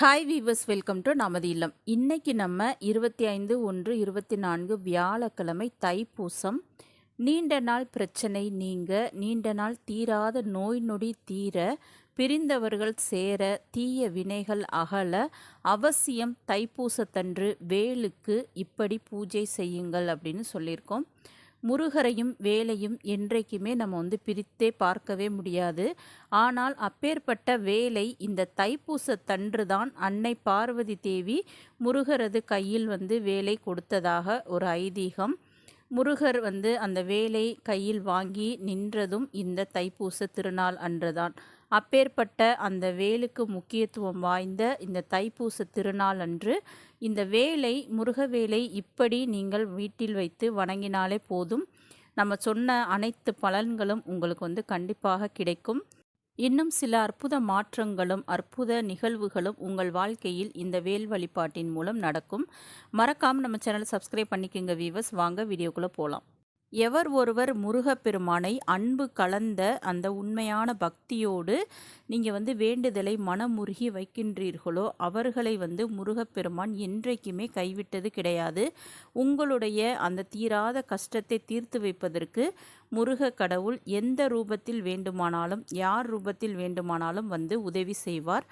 Hi viewers welcome to நமது இல்லம். இன்னைக்கு நம்ம இருபத்தி ஐந்து ஒன்று இருபத்தி நான்கு வியாழக்கிழமை தைப்பூசம். நீண்ட நாள் பிரச்சனை நீங்க நீண்ட நாள் தீராத நோய் நொடி தீர பிரிந்தவர்கள் சேர தீய வினைகள் அகல அவசியம் தைப்பூசத்தன்று வேலுக்கு இப்படி பூஜை செய்யுங்கள் அப்படின்னு சொல்லியிருக்கோம். முருகரையும் வேலையும் என்றைக்குமே நம்ம வந்து பிரித்தே பார்க்கவே முடியாது. ஆனால் அப்பேற்பட்ட வேலை இந்த தைப்பூசத்தன்று தான் அன்னை பார்வதி தேவி முருகரது கையில் வந்து வேலை கொடுத்ததாக ஒரு ஐதீகம். முருகர் வந்து அந்த வேலை கையில் வாங்கி நின்றதும் இந்த தைப்பூச திருநாள் அன்றுதான். அப்பேற்பட்ட அந்த வேலுக்கு முக்கியத்துவம் வாய்ந்த இந்த தைப்பூச திருநாள் அன்று இந்த வேலை முருகவேலை இப்படி நீங்கள் வீட்டில் வைத்து வணங்கினாலே போதும். நம்ம சொன்ன அனைத்து பலன்களும் உங்களுக்கு வந்து கண்டிப்பாக கிடைக்கும். இன்னும் சில அற்புத மாற்றங்களும் அற்புத நிகழ்வுகளும் உங்கள் வாழ்க்கையில் இந்த வேல் வழிபாட்டின் மூலம் நடக்கும். மறக்காமல் நம்ம சேனலை சப்ஸ்கிரைப் பண்ணிக்கோங்க வீவர்ஸ் வாங்க வீடியோக்குள்ளே போகலாம் எவர் ஒருவர் முருகப்பெருமானை அன்பு கலந்த அந்த உண்மையான பக்தியோடு நீங்கள் வந்து வேண்டுதலை மனமுருகி வைக்கின்றீர்களோ அவர்களை வந்து முருகப்பெருமான் என்றைக்குமே கைவிட்டது கிடையாது. உங்களுடைய அந்த தீராத கஷ்டத்தை தீர்த்து வைப்பதற்கு முருக கடவுள் எந்த ரூபத்தில் வேண்டுமானாலும் யார் ரூபத்தில் வேண்டுமானாலும் வந்து உதவி செய்வார்.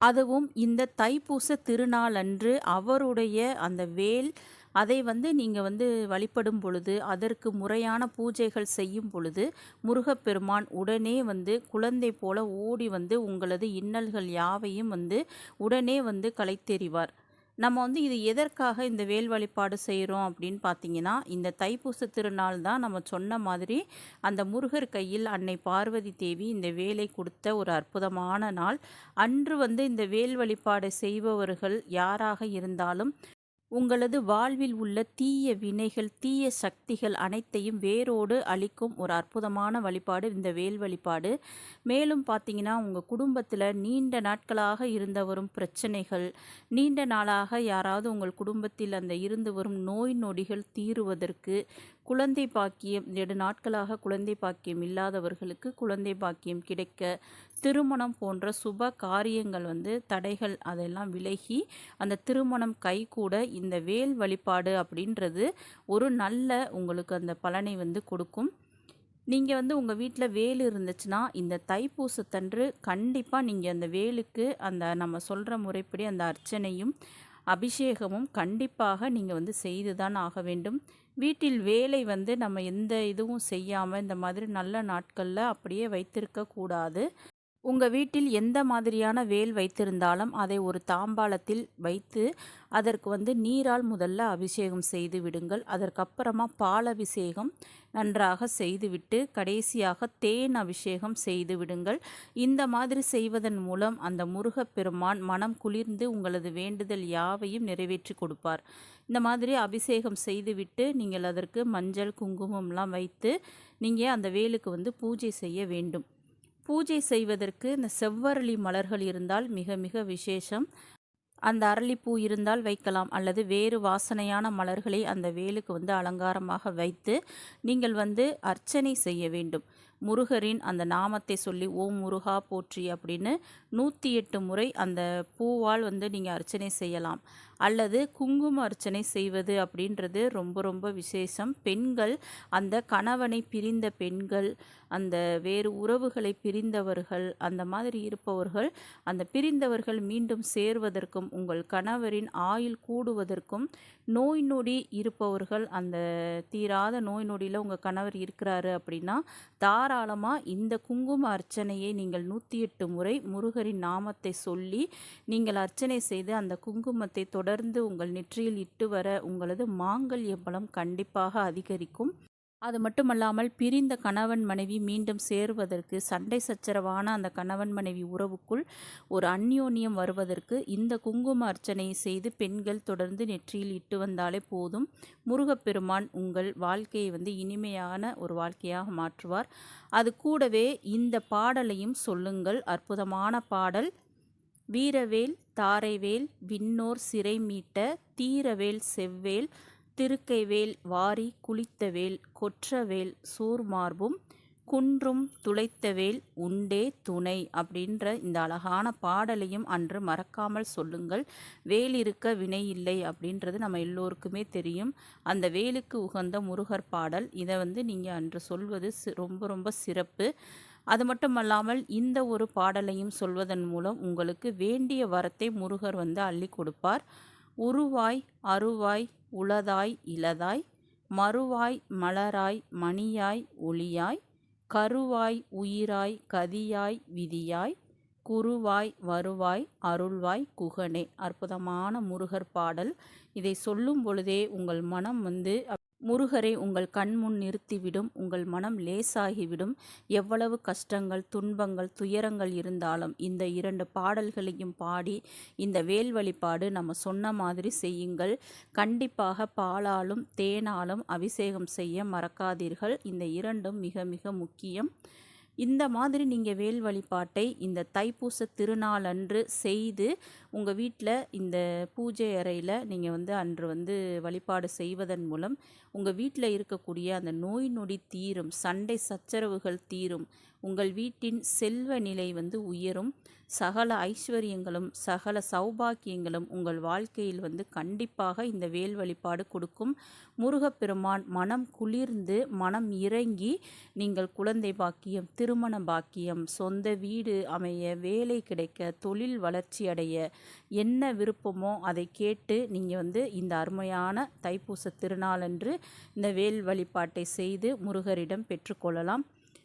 அதுவும் இந்த தைப்பூச திருநாளன்று அவருடைய அந்த வேல் அதை வந்து நீங்கள் வந்து வழிபடும் பொழுது அதற்கு முறையான பூஜைகள் செய்யும் பொழுது முருகப்பெருமான் உடனே வந்து குழந்தை போல ஓடி வந்து உங்களது இன்னல்கள் யாவையும் வந்து உடனே வந்து களைத்தெறிவார். நம்ம வந்து இது எதற்காக இந்த வேல் வழிபாடு செய்கிறோம் அப்படின்னு பார்த்தீங்கன்னா இந்த தைப்பூச திருநாள் தான் நம்ம சொன்ன மாதிரி அந்த முருகர் கையில் அன்னை பார்வதி தேவி இந்த வேலை கொடுத்த ஒரு அற்புதமான நாள். அன்று வந்து இந்த வேல் வழிபாடு செய்பவர்கள் யாராக இருந்தாலும் உங்களது வாழ்வில் உள்ள தீய வினைகள் தீய சக்திகள் அனைத்தையும் வேரோடு அழிக்கும் ஒரு அற்புதமான வழிபாடு இந்த வேல் வழிபாடு. மேலும் பார்த்தீங்கன்னா உங்கள் குடும்பத்தில் நீண்ட நாட்களாக இருந்து வரும் பிரச்சனைகள் நீண்ட நாளாக யாராவது உங்கள் குடும்பத்தில் அந்த இருந்து வரும் நோய் நொடிகள் தீருவதற்கு குழந்தை பாக்கியம் நெடு நாட்களாக குழந்தை பாக்கியம் இல்லாதவர்களுக்கு குழந்தை பாக்கியம் கிடைக்க திருமணம் போன்ற சுப காரியங்கள் வந்து தடைகள் அதெல்லாம் விலகி அந்த திருமணம் கைகூட இந்த வேல் வழிபாடு அப்படின்றது ஒரு நல்ல உங்களுக்கு அந்த பலனை வந்து கொடுக்கும். நீங்கள் வந்து உங்கள் வீட்டில் வேல் இருந்துச்சுன்னா இந்த தைப்பூசத்தன்று கண்டிப்பாக நீங்கள் அந்த வேலுக்கு அந்த நம்ம சொல்கிற முறைப்படி அந்த அர்ச்சனையும் அபிஷேகமும் கண்டிப்பாக நீங்கள் வந்து செய்து தான் ஆக வேண்டும். வீட்டில் வேலை வந்து நம்ம எந்த இதுவும் செய்யாமல் இந்த மாதிரி நல்ல நாட்களில் அப்படியே வைத்திருக்கக்கூடாது உங்கள் வீட்டில் எந்த மாதிரியான வேல் வைத்திருந்தாலும் அதை ஒரு தாம்பாளத்தில் வைத்து அதற்கு வந்து நீரால் முதல்ல அபிஷேகம் செய்து விடுங்கள். அதற்கப்புறமா பால் அபிஷேகம் நன்றாக செய்துவிட்டு கடைசியாக தேன் அபிஷேகம் செய்து விடுங்கள். இந்த மாதிரி செய்வதன் மூலம் அந்த முருகப்பெருமான் மனம் குளிர்ந்து உங்களது வேண்டுதல் யாவையும் நிறைவேற்றி கொடுப்பார். இந்த மாதிரி அபிஷேகம் செய்துவிட்டு நீங்கள் அதற்கு மஞ்சள் குங்குமம்லாம் வைத்து நீங்கள் அந்த வேலுக்கு வந்து பூஜை செய்ய வேண்டும். பூஜை செய்வதற்கு இந்த செவ்வரளி மலர்கள் இருந்தால் மிக மிக விசேஷம். அந்த அரளிப்பூ இருந்தால் வைக்கலாம். அல்லது வேறு வாசனையான மலர்களை அந்த வேலுக்கு வந்து அலங்காரமாக வைத்து நீங்கள் வந்து அர்ச்சனை செய்ய வேண்டும். முருகரின் அந்த நாமத்தை சொல்லி ஓம் முருகா போற்றி அப்படின்னு நூற்றி எட்டு முறை அந்த பூவால் வந்து நீங்கள் அர்ச்சனை செய்யலாம். அல்லது குங்கும அர்ச்சனை செய்வது அப்படின்றது ரொம்ப ரொம்ப விசேஷம். பெண்கள் அந்த கணவனை பிரிந்த பெண்கள் அந்த வேறு உறவுகளை பிரிந்தவர்கள் அந்த மாதிரி இருப்பவர்கள் அந்த பிரிந்தவர்கள் மீண்டும் சேர்வதற்கும் உங்கள் கணவரின் ஆயுள் கூடுவதற்கும் நோய் நொடி இருப்பவர்கள் அந்த தீராத நோய் நொடியில் உங்கள் கணவர் இருக்கிறாரு அப்படின்னா தாராளமாக இந்த குங்கும அர்ச்சனையை நீங்கள் நூற்றி எட்டு முறை முருகரின் நாமத்தை சொல்லி நீங்கள் அர்ச்சனை செய்து அந்த குங்குமத்தை தொடர்ந்து உங்கள் நெற்றியில் இட்டு வர உங்களது மாங்கல்ய பலம் கண்டிப்பாக அதிகரிக்கும். அது மட்டுமல்லாமல் பிரிந்த கணவன் மனைவி மீண்டும் சேருவதற்கு சண்டை சச்சரவான அந்த கணவன் மனைவி உறவுக்குள் ஒரு அந்யோன்யம் வருவதற்கு இந்த குங்கும அர்ச்சனையை செய்து பெண்கள் தொடர்ந்து நெற்றியில் இட்டு வந்தாலே போதும். முருகப்பெருமான் உங்கள் வாழ்க்கையை வந்து இனிமையான ஒரு வாழ்க்கையாக மாற்றுவார். அது கூடவே இந்த பாடலையும் சொல்லுங்கள். அற்புதமான பாடல். வீரவேல் தாரைவேல் விண்ணோர் சிறை மீட்ட தீரவேல் செவ்வேல் திருக்கைவேல் வாரி குளித்தவேல் கொற்றவேல் சூர்மார்பும் குன்றும் துளைத்தவேல் உண்டே துணை அப்படின்ற இந்த அழகான பாடலையும் அன்று மறக்காமல் சொல்லுங்கள். வேல் இருக்க வினை இல்லை அப்படின்றது நம்ம எல்லோருக்குமே தெரியும். அந்த வேலுக்கு உகந்த முருகர் பாடல். இதை வந்து நீங்கள் அன்று சொல்வது ரொம்ப ரொம்ப சிறப்பு. அது மட்டுமல்லாமல் இந்த ஒரு பாடலையும் சொல்வதன் மூலம் உங்களுக்கு வேண்டிய வரத்தை முருகர் வந்து அள்ளி கொடுப்பார். உருவாய் அருவாய் உளதாய் இளதாய் மறுவாய் மலராய் மணியாய் ஒளியாய் கருவாய் உயிராய் கதியாய் விதியாய் குருவாய் வருவாய் அருள்வாய் குகனே. அற்புதமான முருகர் பாடல். இதை சொல்லும் பொழுதே உங்கள் மனம் வந்து முருகரை உங்கள் கண் முன் நிறுத்திவிடும் உங்கள் மனம் லேசாகிவிடும். எவ்வளவு கஷ்டங்கள் துன்பங்கள் துயரங்கள் இருந்தாலும் இந்த இரண்டு பாடல்களையும் பாடி இந்த வேல் வழிபாடு நம்ம சொன்ன மாதிரி செய்யுங்கள். கண்டிப்பாக பாலாலும் தேனாலும் அபிஷேகம் செய்ய மறக்காதீர்கள். இந்த இரண்டும் மிக மிக முக்கியம். இந்த மாதிரி நீங்கள் வேல் வழிபாட்டை இந்த தைப்பூச திருநாளன்று செய்து உங்கள் வீட்டில் இந்த பூஜை அறையில் நீங்கள் வந்து அன்று வந்து வழிபாடு செய்வதன் மூலம் உங்கள் வீட்டில் இருக்கக்கூடிய அந்த நோய் நொடி தீரும் சண்டை சச்சரவுகள் தீரும் உங்கள் வீட்டின் செல்வ நிலை வந்து உயரும். சகல ஐஸ்வர்யங்களும் சகல சௌபாக்கியங்களும் உங்கள் வாழ்க்கையில் வந்து கண்டிப்பாக இந்த வேல் வழிபாடு கொடுக்கும். முருகப்பெருமான் மனம் குளிர்ந்து மனம் இறங்கி நீங்கள் குழந்தை பாக்கியம் திருமண பாக்கியம் சொந்த வீடு அமைய வேலை கிடைக்க தொழில் வளர்ச்சி அடைய என்ன விருப்பமோ அதை கேட்டு நீங்கள் வந்து இந்த அருமையான தைப்பூச திருநாளன்று இந்த வேல் வழிபாட்டை செய்து முருகரிடம் பெற்றுக்கொள்ளலாம்.